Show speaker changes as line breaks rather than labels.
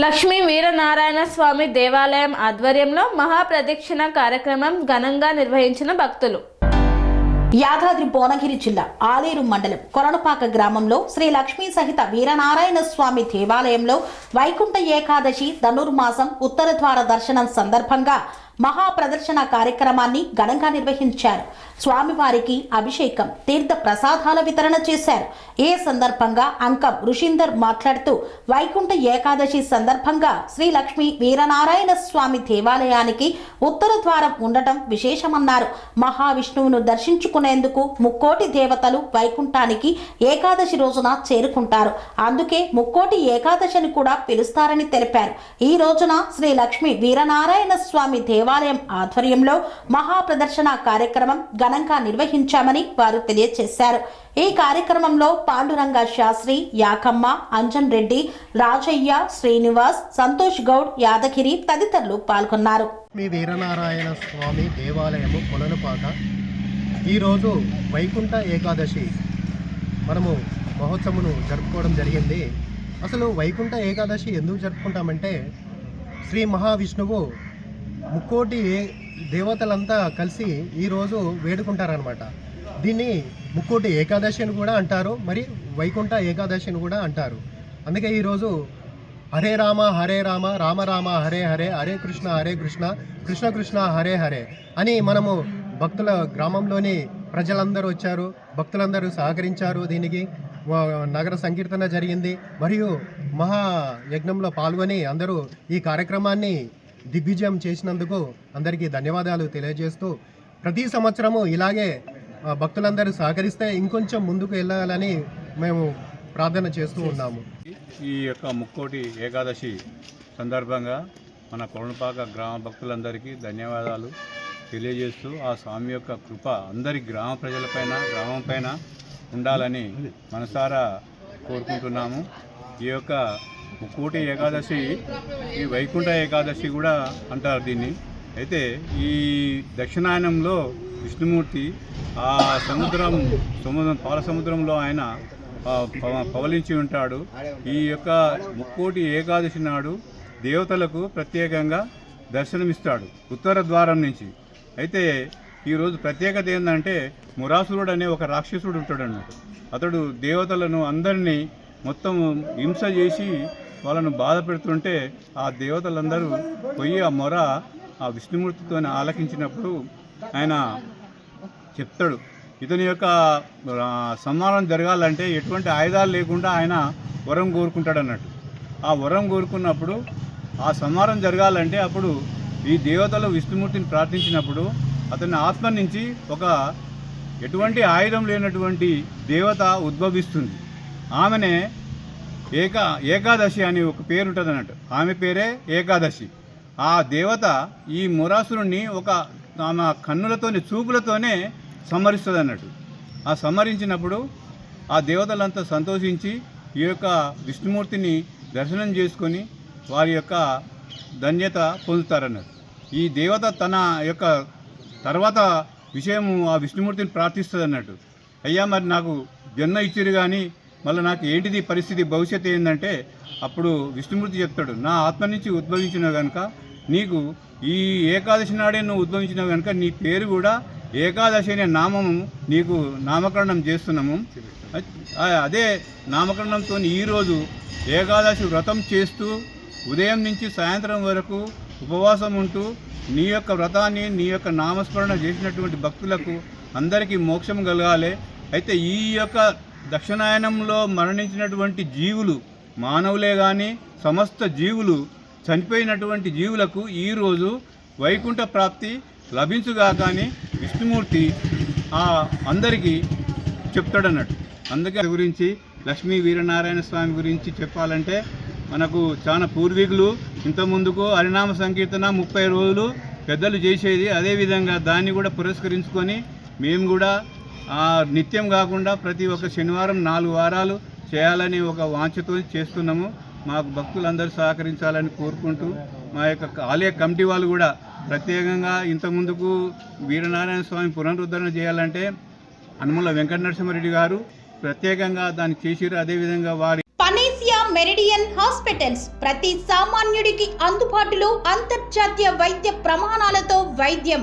లక్ష్మీ వీరనారాయణ స్వామి దేవాలయం ఆధ్వర్యంలో మహాప్రదక్షిణ కార్యక్రమం ఘనంగా నిర్వహించిన భక్తులు.
యాదాద్రి భువనగిరి జిల్లా ఆలేరు మండలం కొరణపాక గ్రామంలో శ్రీ లక్ష్మీ సహిత వీరనారాయణ స్వామి దేవాలయంలో వైకుంఠ ఏకాదశి ధనుర్మాసం ఉత్తర ద్వార దర్శనం సందర్భంగా మహాప్రదర్శన కార్యక్రమాన్ని ఘనంగా నిర్వహించారు. స్వామివారికి అభిషేకం తీర్థ ప్రసాదాల వితరణ చేశారు. ఈ సందర్భంగా అంకం ఋషీందర్ మాట్లాడుతూ వైకుంఠ ఏకాదశి సందర్భంగా శ్రీ లక్ష్మీ వీరనారాయణ స్వామి దేవాలయానికి ఉత్తర ద్వారం ఉండటం విశేషమన్నారు. మహావిష్ణువును దర్శించుకునేందుకు ముక్కోటి దేవతలు వైకుంఠానికి ఏకాదశి రోజున చేరుకుంటారు. అందుకే ముక్కోటి ఏకాదశిని కూడా పిలుస్తారని తెలిపారు. ఈ రోజున శ్రీ లక్ష్మీ వీరనారాయణ స్వామి దేవాలయం ఆధ్వర్యంలో మహాప్రదర్శన కార్యక్రమం ఘనంగా నిర్వహించామని వారు తెలియజేశారు ఈ కార్యక్రమంలో పాండురంగ శాస్త్రి యాకమ్మ అంజన్ రెడ్డి రాజయ్య శ్రీనివాస్ సంతోష్ గౌడ్ యాదగిరి తదితరులు పాల్గొన్నారు.
మీ వీరనారాయణ స్వామి దేవాలయము కొలనుపాక ఈరోజు వైకుంఠ ఏకాదశి మనము మహోత్సవమును జరుపుకోవడం జరిగింది. అసలు వైకుంఠ ఏకాదశి ఎందుకు జరుపుకుంటామంటే శ్రీ మహావిష్ణువు ముక్కోటి దేవతలంతా కలిసి ఈరోజు వేడుకుంటారనమాట దీన్ని ముక్కోటి ఏకాదశి అని కూడా అంటారు మరి వైకుంఠ ఏకాదశి అని కూడా అంటారు. అందుకే ఈరోజు హరే రామ హరే రామ రామ రామ హరే హరే హరే కృష్ణ హరే కృష్ణ కృష్ణ కృష్ణ హరే హరే అని మనము భక్తుల గ్రామంలోని ప్రజలందరూ వచ్చారు. భక్తులందరూ సహకరించారు దీనికి. నగర సంకీర్తన జరిగింది. మరియు మహా యజ్ఞంలో పాల్గొని అందరూ ఈ కార్యక్రమాన్ని దిగ్విజయం చేసినందుకు అందరికీ ధన్యవాదాలు తెలియజేస్తూ ప్రతి సంవత్సరము ఇలాగే ఆ, భక్తులందరూ సహకరిస్తే ఇంకొంచెం ముందుకు వెళ్ళాలని మేము ప్రార్థన చేస్తూ ఉన్నాము.
ఈ యొక్క ముక్కోటి ఏకాదశి సందర్భంగా మన కొరణపాక గ్రామ భక్తులందరికీ ధన్యవాదాలు తెలియజేస్తూ ఆ స్వామి యొక్క కృప అందరి గ్రామ ప్రజలపైన గ్రామం పైన ఉండాలని మనసారా కోరుకుంటున్నాము. ఈ యొక్క ముక్కోటి ఏకాదశి ఈ వైకుంఠ ఏకాదశి కూడా అంటారు దీన్ని. అయితే ఈ దక్షిణాయనంలో విష్ణుమూర్తి ఆ సముద్రం సముద్రం పాల సముద్రంలో ఆయన పవ- పవలించి ఉంటాడు. ఈ యొక్క ముక్కోటి ఏకాదశి నాడు దేవతలకు ప్రత్యేకంగా దర్శనమిస్తాడు ఉత్తర ద్వారం నుంచి. అయితే ఈరోజు ప్రత్యేకత ఏంటంటే మురాసురుడు అనే ఒక రాక్షసుడు ఉంటాడు అన్నట్టు అతడు దేవతలను అందరినీ మొత్తం హింస చేసి వాళ్ళను బాధ పెడుతుంటే ఆ దేవతలందరూ పోయి ఆ మొర ఆ విష్ణుమూర్తితో ఆలకించినప్పుడు ఆయన చెప్తాడు. ఇతని యొక్క ఆ, సంహారం జరగాలంటే ఎటువంటి ఆయుధాలు లేకుండా ఆయన వరం కోరుకుంటాడు అన్నట్టు ఆ వరం కోరుకున్నప్పుడు ఆ సంహారం జరగాలంటే అప్పుడు ఈ దేవతలు విష్ణుమూర్తిని ప్రార్థించినప్పుడు అతని ఆత్మ నుంచి ఒక ఎటువంటి ఆయుధం లేనటువంటి దేవత ఉద్భవిస్తుంది. ఆమెనే ఏకా ఏకాదశి అని ఒక పేరు ఉంటుంది అన్నట్టు. ఆమె పేరే ఏకాదశి. ఆ దేవత ఈ మురాసురుణ్ణి ఒక ఆమె కన్నులతోని చూపులతోనే సంహరిస్తుంది అన్నట్టు. ఆ సంహరించినప్పుడు ఆ దేవతలంతా సంతోషించి ఈ యొక్క విష్ణుమూర్తిని దర్శనం చేసుకొని వారి యొక్క ధన్యత పొందుతారన్నట్టు. ఈ దేవత తన యొక్క తర్వాత విషయము ఆ విష్ణుమూర్తిని ప్రార్థిస్తుంది అన్నట్టు అయ్యా మరి నాకు జన్మ ఇచ్చిరు కానీ మళ్ళీ నాకు ఏంటిది పరిస్థితి భవిష్యత్తు ఏంటంటే అప్పుడు విష్ణుమూర్తి చెప్తాడు నా ఆత్మ నుంచి ఉద్భవించిన కనుక నీకు ఈ ఏకాదశి నాడే నువ్వు ఉద్భవించిన కనుక నీ పేరు కూడా ఏకాదశి అనే నామము నీకు నామకరణం చేస్తున్నాము. అదే నామకరణంతో ఈరోజు ఏకాదశి వ్రతం చేస్తూ ఉదయం నుంచి సాయంత్రం వరకు ఉపవాసం ఉంటూ నీ యొక్క వ్రతాన్ని నీ యొక్క నామస్మరణ చేసినటువంటి భక్తులకు అందరికీ మోక్షం కలగాలి. అయితే ఈ యొక్క దక్షిణాయనంలో మరణించినటువంటి జీవులు మానవులే కానీ సమస్త జీవులు చనిపోయినటువంటి జీవులకు ఈరోజు వైకుంఠ ప్రాప్తి లభించుగా కానీ విష్ణుమూర్తి ఆ అందరికీ చెప్తాడన్నట్టు. అందుకే గురించి లక్ష్మీ వీరనారాయణ స్వామి గురించి చెప్పాలంటే మనకు చాలా పూర్వీకులు ఇంత ముందుకు హరినామ సంకీర్తన ముప్పై రోజులు పెద్దలు చేసేది అదేవిధంగా దాన్ని కూడా పురస్కరించుకొని మేము కూడా నిత్యం కాకుండా ప్రతి ఒక్క శనివారం నాలుగు వారాలు చేయాలని ఒక వాంఛతో చేస్తున్నాము. మాకు భక్తులందరూ సహకరించాలని కోరుకుంటూ మా యొక్క ఆలయ కమిటీ వాళ్ళు కూడా ప్రత్యేకంగా ఇంత ముందుకు వీరనారాయణ స్వామి పునరుద్ధరణ చేయాలంటే అనుమల వెంకట నరసింహారెడ్డి గారు ప్రత్యేకంగా దాన్ని చేసిరు అదేవిధంగా వారి
పనేసియా మెరిడియన్ హాస్పిటల్స్ ప్రతి సామాన్యుడికి అందుబాటులో అంతర్జాతీయ వైద్య ప్రమాణాలతో వైద్యం.